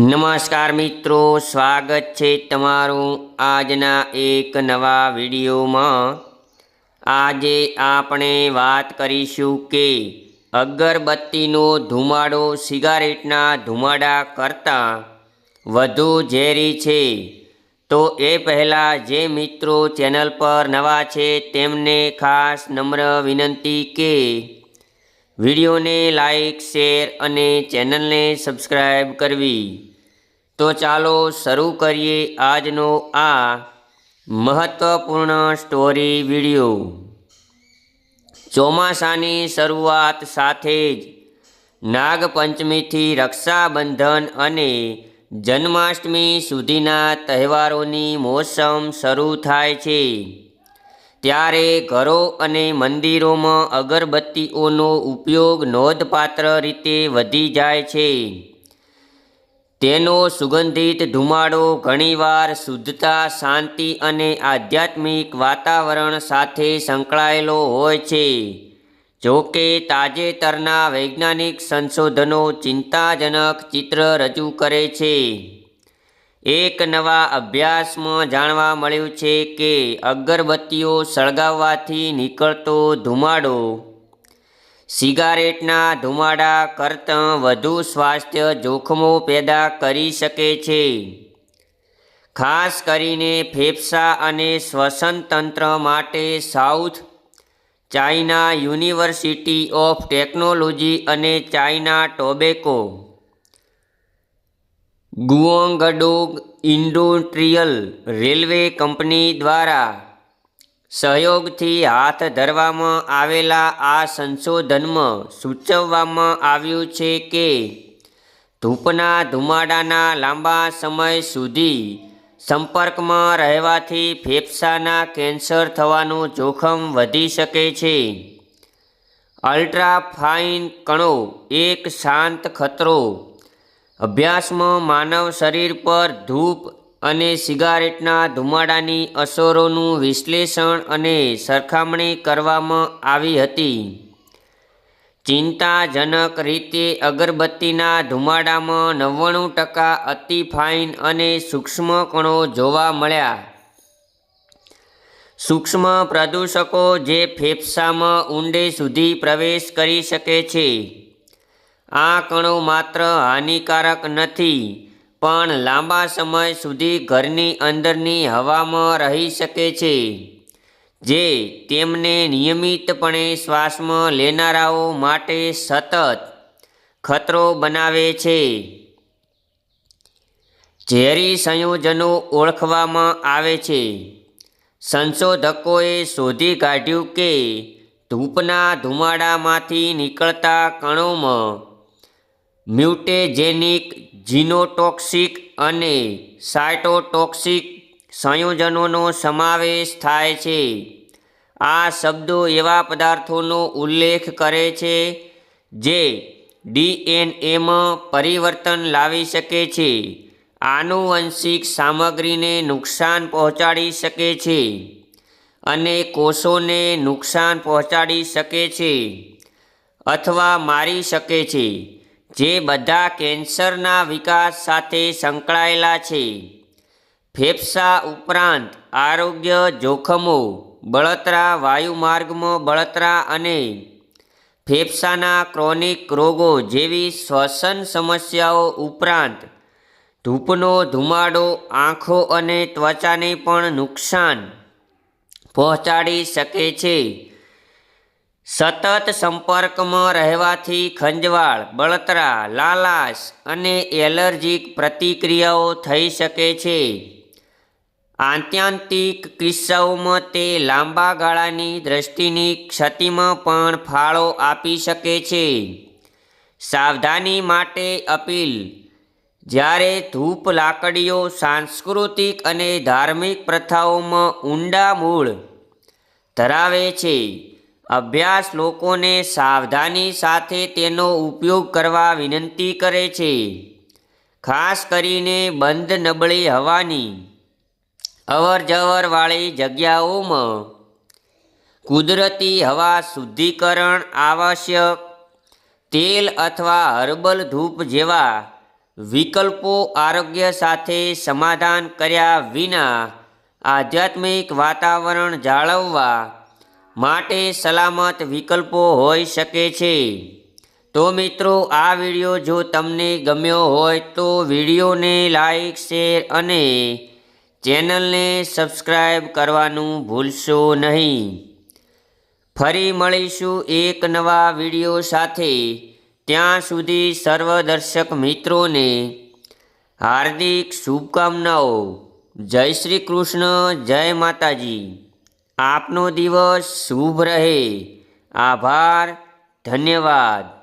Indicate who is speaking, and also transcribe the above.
Speaker 1: નમસ્કાર મિત્રો, સ્વાગત છે તમારું આજના એક નવા વિડીયોમાં. આજે આપણે વાત કરીશું કે અગરબત્તીનો ધુમાડો સિગારેટના ધુમાડા કરતાં વધુ ઝેરી છે. તો એ પહેલાં જે મિત્રો ચેનલ પર નવા છે તેમને ખાસ નમ્ર વિનંતી કે વિડીયોને લાઈક, શેર અને ચેનલને સબસ્ક્રાઈબ કરવી. તો ચાલો શરૂ કરીએ આજનો આ મહત્વપૂર્ણ સ્ટોરી વીડિયો ચોમાસાની શરૂઆત સાથે જ નાગપંચમીથી રક્ષાબંધન અને જન્માષ્ટમી સુધીના તહેવારોની મોસમ શરૂ થાય છે. ત્યારે ઘરો અને મંદિરોમાં અગરબત્તીઓનો ઉપયોગ નોંધપાત્ર રીતે વધી જાય છે. તેનો સુગંધિત ધુમાડો ઘણીવાર શુદ્ધતા, શાંતિ અને આધ્યાત્મિક વાતાવરણ સાથે સંકળાયેલો હોય છે. જો કે તાજેતરના વૈજ્ઞાનિક સંશોધનો ચિંતાજનક ચિત્ર રજૂ કરે છે. એક નવા અભ્યાસમાં જાણવા મળ્યું છે કે અગરબત્તીઓ સળગાવવાથી નીકળતો ધુમાડો સિગારેટના ધુમાડા કરતાં વધુ સ્વાસ્થ્ય જોખમો પેદા કરી શકે છે. ખાસ કરીને ફેફસા અને શ્વસન તંત્ર માટે South China University of Technology અને China tobacco Guangdong industrial railway company દ્વારા સહયોગથી હાથ ધરવામાં આવેલા આ સંશોધનમાં સૂચવવામાં આવ્યું છે કે ધૂપના ધુમાડાના લાંબા સમય સુધી સંપર્કમાં રહેવાથી ફેફસાના કેન્સર થવાનું જોખમ વધી શકે છે. અલ્ટ્રા ફાઇન કણો એક શાંત ખતરો. અભ્યાસમાં માનવ શરીર પર ધૂપ અને સિગારેટના ધુમાડાની અસરોનું વિશ્લેષણ અને સરખામણી કરવામાં આવી હતી. ચિંતાજનક રીતે અગરબત્તીના ધુમાડામાં નવ્વાણું ટકા અતિ ફાઇન અને સૂક્ષ્મ કણો જોવા મળ્યા. સૂક્ષ્મ પ્રદૂષકો જે ફેફસામાં ઊંડે સુધી પ્રવેશ કરી શકે છે. આ કણો માત્ર હાનિકારક નથી પણ લાંબા સમય સુધી ઘરની અંદરની હવામાં રહી શકે છે, જે તેમને નિયમિતપણે શ્વાસમાં લેનારાઓ માટે સતત ખતરો બનાવે છે. ઝેરી સંયોજનો ઓળખવામાં આવે છે. સંશોધકોએ શોધી કાઢ્યું કે ધૂપના ધુમાડામાંથી નીકળતા કણોમાં મ્યુટેજેનિક જીનોટોક્સિક અને સાયટોટોક્સિક સંયોજનોનો સમાવેશ થાય છે. આ શબ્દો એવા પદાર્થોનો ઉલ્લેખ કરે છે જે ડીએનએમાં પરિવર્તન લાવી શકે છે, આનુવંશિક સામગ્રીને નુકસાન પહોંચાડી શકે છે અને કોષોને નુકસાન પહોંચાડી શકે છે અથવા મારી શકે છે. જે બધા કેન્સરના વિકાસ સાથે સંકળાયેલા છે. ફેફસા ઉપરાંત આરોગ્ય જોખમો, બળતરા વાયુમાર્ગમાં બળતરા અને ફેફસાના ક્રોનિક રોગો જેવી શ્વસન સમસ્યાઓ ઉપરાંત ધૂપનો ધુમાડો, આંખો અને ત્વચાને પણ નુકસાન પહોંચાડી શકે છે. સતત સંપર્કમાં રહેવાથી ખંજવાળ, બળતરા, લાલાશ અને એલર્જીક પ્રતિક્રિયાઓ થઈ શકે છે. આત્યંતિક કિસ્સાઓમાં તે લાંબા ગાળાની દ્રષ્ટિની ક્ષતિમાં પણ ફાળો આપી શકે છે. સાવધાની માટે અપીલ, જ્યારે ધૂપ લાકડીઓ સાંસ્કૃતિક અને ધાર્મિક પ્રથાઓમાં ઊંડા મૂળ ધરાવે છે અભ્યાસ લોકોને સાવધાની સાથે તેનો ઉપયોગ કરવા વિનંતી કરે છે. ખાસ કરીને બંધ નબળી હવાની. અવર જવરવાળી જગ્યાઓમાં. કુદરતી હવા શુદ્ધિકરણ આવશ્યક. તેલ અથવા હર્બલ ધૂપ જેવા વિકલ્પો આરોગ્ય સાથે સમાધાન કર્યા વિના આધ્યાત્મિક વાતાવરણ જાળવવા માટે સલામત વિકલ્પો હોઈ શકે છે. તો મિત્રો, આ વીડિયો જો તમને ગમ્યો હોય તો વિડીયોને લાઈક, શેર અને ચેનલને સબસ્ક્રાઈબ કરવાનું ભૂલશો નહીં. ફરી મળીશું એક નવા વીડિયો સાથે. ત્યાં સુધી સર્વ દર્શક મિત્રોને હાર્દિક શુભકામનાઓ. જય શ્રી કૃષ્ણ, જય માતાજી. આપનો દિવસ શુભ રહે. આભાર ધન્યવાદ.